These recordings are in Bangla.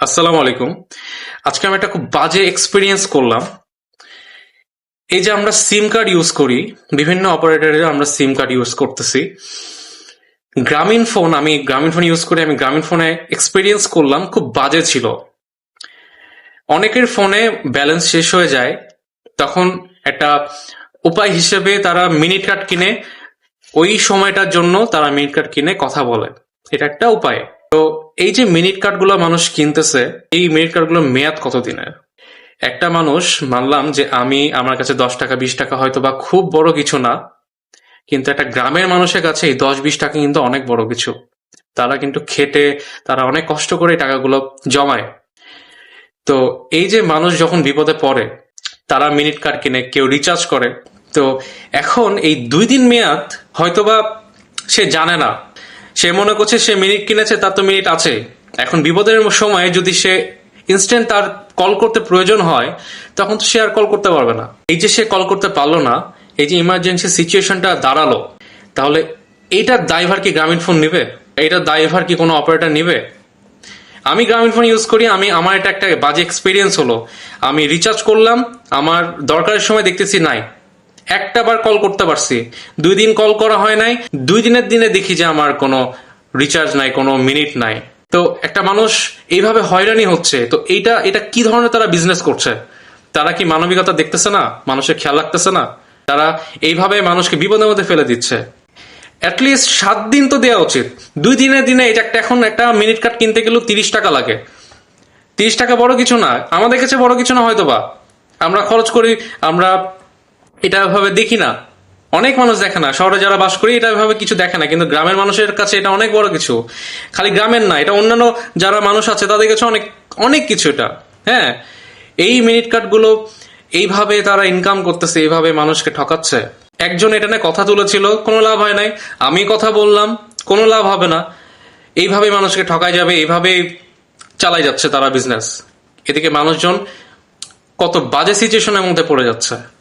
আসসালামু আলাইকুম। আজকে আমি একটা খুব বাজে এক্সপিরিয়েন্স করলাম। এই যে আমরা সিম কার্ড ইউজ করি, বিভিন্ন অপারেটরে আমরা সিম কার্ড ইউজ করতেছি। গ্রামীণ ফোন আমি গ্রামীণ ফোন ইউজ করি, আমি গ্রামীণ ফোনে এক্সপিরিয়েন্স করলাম, খুব বাজে ছিল। অনেকের ফোনে ব্যালেন্স শেষ হয়ে যায়, তখন একটা উপায় হিসেবে তারা মিনিট কার্ড কিনে, ওই সময়টার জন্য তারা মিনিট কার্ড কিনে কথা বলে। এটা একটা উপায়। তো এই যে মিনিট কার্ডগুলো মানুষ কিনতেছে, এই মিনিট কার্ডগুলোর মেয়াদ কতদিনের একটা মানুষ মানলাম যে আমি, আমার কাছে দশ টাকা, বিশ টাকা হয়তো বা খুব বড় কিছু না, কিন্তু একটা গ্রামের মানুষের কাছে এই দশ, বিশ টাকা কিন্তু অনেক বড় কিছু। তারা কিন্তু খেটে, তারা অনেক কষ্ট করে টাকাগুলো জমায়। তো এই যে মানুষ যখন বিপদে পড়ে, তারা মিনিট কার্ড কিনে, কেউ রিচার্জ করে, তো এখন এই দুই দিন মেয়াদ হয়তোবা সে জানে না সে মনে করছে সে মিনিট কিনেছে, তার তো মিনিট আছে। এখন বিপদের সময় যদি সে ইনস্ট্যান্ট তার কল করতে প্রয়োজন হয়, তখন তো সে আর কল করতে পারবে না। এই যে সে কল করতে পারল না, এই যে ইমার্জেন্সি সিচুয়েশনটা দাঁড়াল, তাহলে এইটার দায়ভার কি গ্রামীণ ফোন নিবে? এইটার দায়ভার কি কোনো অপারেটর নিবে? আমি গ্রামীণ ফোন ইউজ করি, আমি, আমার এটা একটা বাজে এক্সপিরিয়েন্স হলো। আমি রিচার্জ করলাম, আমার দরকারের সময় দেখতেছি নাই। একটা বার কল করতে পারছি। দুই দিন কল করা হয় নাই। দুই দিনের দিনে দেখি যে আমার কোনো রিচার্জ নাই, কোনো মিনিট নাই। তো একটা মানুষ এইভাবে হয়রানি হচ্ছে। তো এইটা, এটা কি ধরনের তারা বিজনেস করছে? তারা কি মানবিকতা দেখতেছে না? মানুষের খেয়াল রাখতেছে না? তারা এইভাবে মানুষকে বিপদের মধ্যে ফেলে দিচ্ছে। অ্যাটলিস্ট সাত দিন তো দেওয়া উচিত। দুই দিনের দিনে এটা একটা এখন একটা মিনিট কার্ড কিনতে গেলেও তিরিশ টাকা লাগে। তিরিশ টাকা বড় কিছু না। আমাদের কাছে বড় কিছু না হয়তো বা আমরা খরচ করি, আমরা এটা ভাবে দেখি না। অনেক মানুষ দেখে না। শহরে যারা বাস করি, এটা ভাবে কিছু দেখে না। কিন্তু গ্রামের মানুষের কাছে এটা অনেক বড় কিছু। খালি গ্রামের না, এটা অন্যান্য যারা মানুষ আছে, তাদের কাছে অনেক অনেক কিছু এটা। হ্যাঁ? এই মিনিট কার্ডগুলো, এইভাবে তারা ইনকাম করতেছে, এইভাবে মানুষকে ঠকাচ্ছে। একজন এটা নিয়ে কথা তুলেছিল, কোনো লাভ হয় নাই। আমি কথা বললাম, কোনো লাভ হবে না। এইভাবে মানুষকে ঠকাই যাবে, এইভাবে চালাই যাচ্ছে তারা বিজনেস এদিকে মানুষজন কত বাজে সিচুয়েশনের মধ্যে পড়ে যাচ্ছে।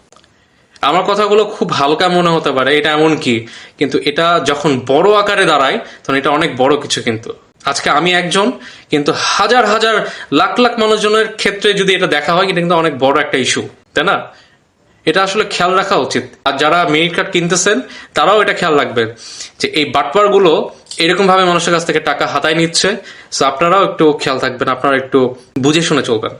আমার কথাগুলো খুব হালকা মনে হতে পারে, এটা এমন কি? কিন্তু এটা যখন বড় আকারে দাঁড়ায়, তখন এটা অনেক বড় কিছু কিন্তু। আজকে আমি একজন, কিন্তু হাজার হাজার লাখ লাখ মানুষজনের ক্ষেত্রে যদি এটা দেখা হয় কিন্তু অনেক বড় একটা ইস্যু তাই না? এটা আসলে খেয়াল রাখা উচিত। আর যারা মিনিট কার্ড কিনতেছেন, তারাও এটা খেয়াল রাখবেন যে এই বাটপারগুলো এরকম ভাবে মানুষের কাছ থেকে টাকা হাতায় নিচ্ছে। আপনারাও একটু খেয়াল থাকবেন, আপনারা একটু বুঝে শুনে চলবেন।